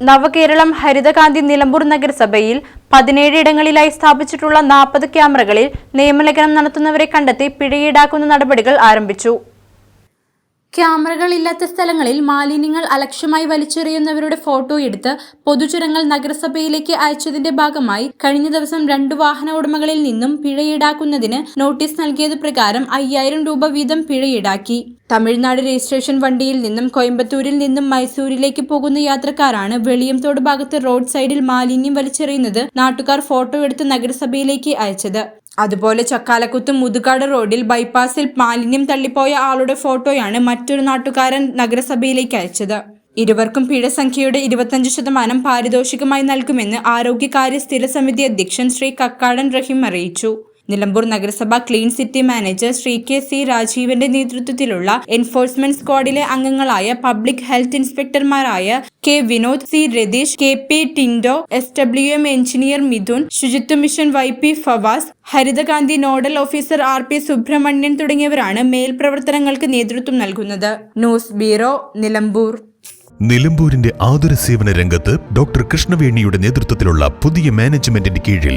നവകേരളം ഹരിതകാന്തി നിലമ്പൂർ നഗരസഭയിൽ പതിനേഴ് ഇടങ്ങളിലായി സ്ഥാപിച്ചിട്ടുള്ള നാൽപ്പത് ക്യാമറകളിൽ നിയമലംഘനം നടത്തുന്നവരെ കണ്ടെത്തി പിഴയീടാക്കുന്ന നടപടികൾ ആരംഭിച്ചു. ക്യാമറകൾ ഇല്ലാത്ത സ്ഥലങ്ങളിൽ മാലിന്യങ്ങൾ അലക്ഷ്യമായി വലിച്ചെറിയുന്നവരുടെ ഫോട്ടോ എടുത്ത് പൊതുജനങ്ങൾ നഗരസഭയിലേക്ക് അയച്ചതിന്റെ ഭാഗമായി കഴിഞ്ഞ ദിവസം രണ്ടു വാഹന ഉടമകളിൽ നിന്നും പിഴ ഈടാക്കുന്നതിന് നോട്ടീസ് നൽകിയത് പ്രകാരം അയ്യായിരം രൂപ വീതം പിഴ ഈടാക്കി. തമിഴ്നാട് രജിസ്ട്രേഷൻ വണ്ടിയിൽ നിന്നും കോയമ്പത്തൂരിൽ നിന്നും മൈസൂരിലേക്ക് പോകുന്ന യാത്രക്കാരാണ് വെളിയംതോട് ഭാഗത്ത് റോഡ് സൈഡിൽ മാലിന്യം വലിച്ചെറിയുന്നത് നാട്ടുകാർ ഫോട്ടോ എടുത്ത് നഗരസഭയിലേക്ക് അയച്ചത്. അതുപോലെ ചക്കാലക്കുത്ത് മുതുകാട് റോഡിൽ ബൈപ്പാസിൽ മാലിന്യം തള്ളിപ്പോയ ആളുടെ ഫോട്ടോയാണ് മറ്റൊരു നാട്ടുകാരൻ നഗരസഭയിലേക്ക് അയച്ചത്. ഇരുവർക്കും പിഴ സംഖ്യയുടെ ഇരുപത്തഞ്ച് ശതമാനം പാരിതോഷികമായി നൽകുമെന്ന് ആരോഗ്യകാര്യ സ്ഥിര സമിതി അധ്യക്ഷൻ ശ്രീ കക്കാടൻ റഹീം അറിയിച്ചു. നിലമ്പൂർ നഗരസഭ clean city manager Shri K C രാജീവന്റെ നേതൃത്വത്തിലുള്ള എൻഫോഴ്സ്മെന്റ് സ്ക്വാഡിലെ അംഗങ്ങളായ public health ഇൻസ്പെക്ടർമാരായ K Vinod C Ratheesh K P ടിൻഡോ S W M engineer Mithun ശുചിത്വ mission Y P Fawas Harithakanthi nodal officer R P Subramanian തുടങ്ങിയവരാണ് മേൽപ്രവർത്തനങ്ങൾക്ക് നേതൃത്വം നൽകുന്നത്. News bureau Nilambur. നിലമ്പൂരിന്റെ ആതുര സേവന രംഗത്ത് ഡോക്ടർ കൃഷ്ണവേണിയുടെ നേതൃത്വത്തിലുള്ള പുതിയ മാനേജ്മെന്റിന്റെ കീഴിൽ